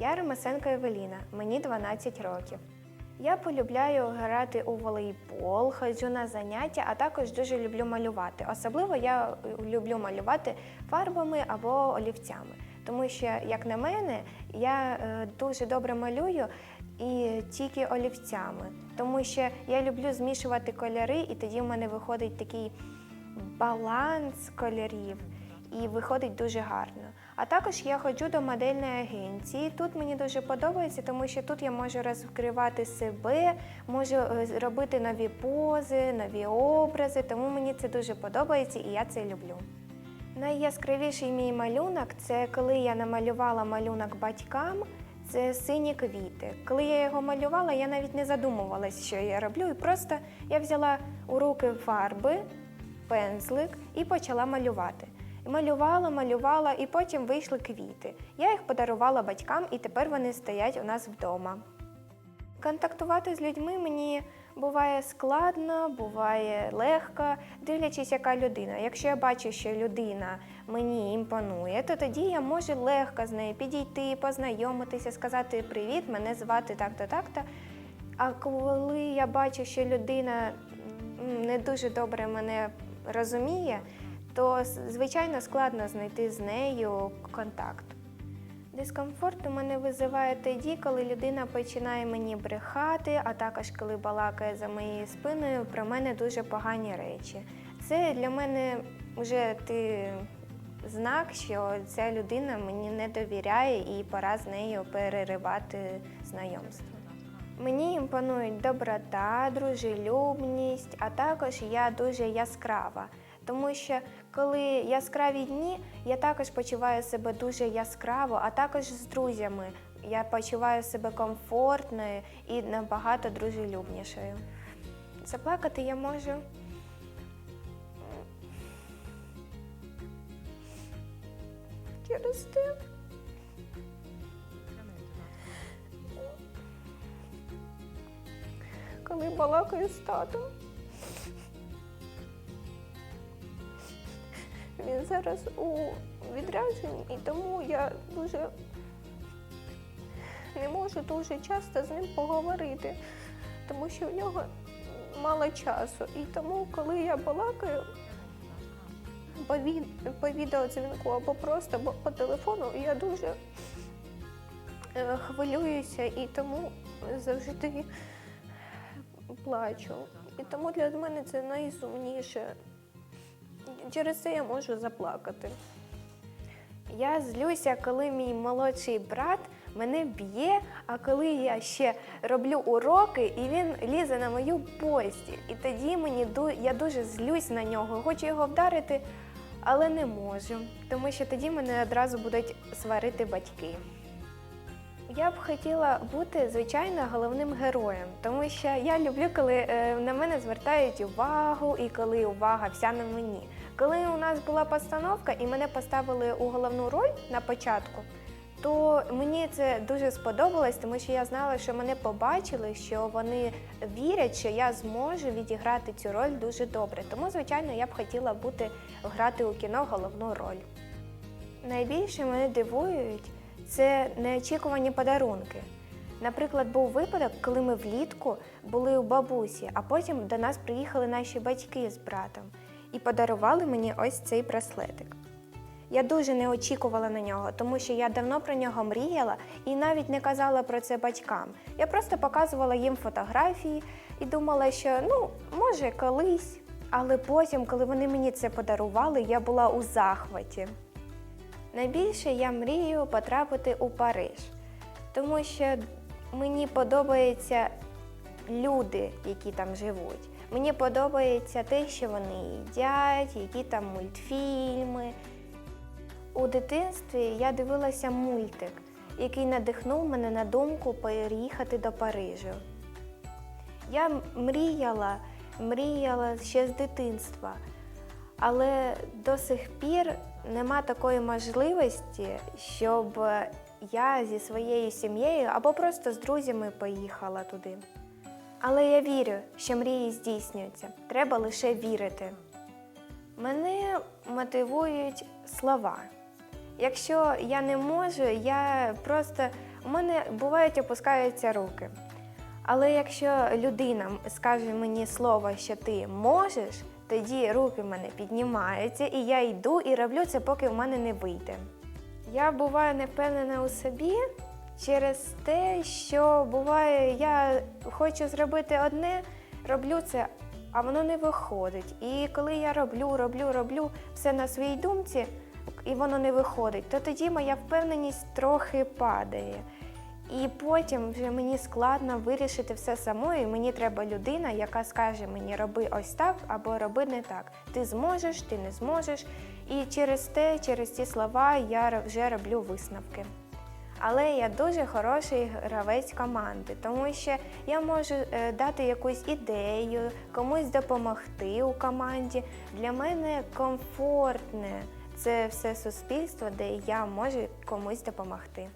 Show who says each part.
Speaker 1: Я Ромасенко Евеліна, мені 12 років. Я полюбляю грати у волейбол, ходжу на заняття, а також дуже люблю малювати. Особливо я е, люблю малювати фарбами або олівцями. Тому що, як на мене, я е, дуже добре малюю і тільки олівцями. Тому що я люблю змішувати кольори, і тоді в мене виходить такий баланс кольорів і виходить дуже гарно. А також я ходжу до модельної агенції. Тут мені дуже подобається, тому що тут я можу розкривати себе, можу е, робити нові пози, нові образи, тому мені це дуже подобається і я це люблю. Найяскравіший мій малюнок це коли я намалювала малюнок батькам. Це сині квіти. Коли я його малювала, я навіть не задумувалась, що я роблю. І просто я взяла у руки фарби, пензлик і почала малювати. Малювала, малювала, і потім вийшли квіти. Я їх подарувала батькам, і тепер вони стоять у нас вдома. Контактувати з людьми мені буває складно, буває легко, дивлячись, яка людина. Якщо я бачу, що людина мені імпонує, то тоді я можу легко з нею підійти, познайомитися, сказати Привіт, мене звати так-то, так-то. А коли я бачу, що людина не дуже добре мене розуміє, то звичайно складно знайти з нею контакт. Дискомфорт у мене визиває тоді, коли людина починає мені брехати, а також коли балакає за моєю спиною про мене дуже погані речі. Це для мене вже ти знак, що ця людина мені не довіряє і пора з нею переривати знайомство. Мені імпонують доброта, дружелюбність, а також я дуже яскрава. Тому що коли яскраві дні, я також почуваю себе дуже яскраво, а також з друзями. Я почуваю себе комфортною і набагато дружелюбнішою. Заплакати я можу. Через те. Коли балакаю з татом. Він зараз у відрядженні, і тому я дуже не можу дуже часто з ним поговорити, тому що в нього мало часу. І тому, коли я балакаю по, від... по відеодзвінку або просто по телефону, я дуже е, хвилююся і тому завжди плачу. І тому для мене це найсумніше. Через це я можу заплакати. Я злюся, коли мій молодший брат мене б'є, а коли я ще роблю уроки, і він лізе на мою постіль. І тоді мені я дуже злюсь на нього, хочу його вдарити, але не можу, тому що тоді мене одразу будуть сварити батьки. Я б хотіла бути, звичайно, головним героєм, тому що я люблю, коли е, на мене звертають увагу і коли увага вся на мені. Коли у нас була постановка і мене поставили у головну роль на початку, то мені це дуже сподобалось, тому що я знала, що мене побачили, що вони вірять, що я зможу відіграти цю роль дуже добре. Тому, звичайно, я б хотіла бути грати у кіно головну роль. Найбільше мене дивують це неочікувані подарунки. Наприклад, був випадок, коли ми влітку були у бабусі, а потім до нас приїхали наші батьки з братом і подарували мені ось цей браслетик. Я дуже не очікувала на нього, тому що я давно про нього мріяла і навіть не казала про це батькам. Я просто показувала їм фотографії і думала, що ну, може, колись. Але потім, коли вони мені це подарували, я була у захваті. Найбільше я мрію потрапити у Париж, тому що мені подобаються люди, які там живуть. Мені подобається те, що вони їдять, які там мультфільми. У дитинстві я дивилася мультик, який надихнув мене на думку переїхати до Парижу. Я мріяла, мріяла ще з дитинства, але до сих пір нема такої можливості, щоб я зі своєю сім'єю або просто з друзями поїхала туди. Але я вірю, що мрії здійснюються. Треба лише вірити. Мене мотивують слова. Якщо я не можу, я просто у мене бувають опускаються руки. Але якщо людина скаже мені слово, що ти можеш, тоді руки в мене піднімаються, і я йду і роблю це, поки в мене не вийде. Я буваю не впевнена у собі через те, що буває, я хочу зробити одне, роблю це, а воно не виходить. І коли я роблю, роблю, роблю все на своїй думці, і воно не виходить, то тоді моя впевненість трохи падає. І потім вже мені складно вирішити все самою. і Мені треба людина, яка скаже мені роби ось так або роби не так. Ти зможеш, ти не зможеш. І через те, через ці слова я вже роблю висновки. Але я дуже хороший гравець команди, тому що я можу е, дати якусь ідею, комусь допомогти у команді. Для мене комфортне це все суспільство, де я можу комусь допомогти.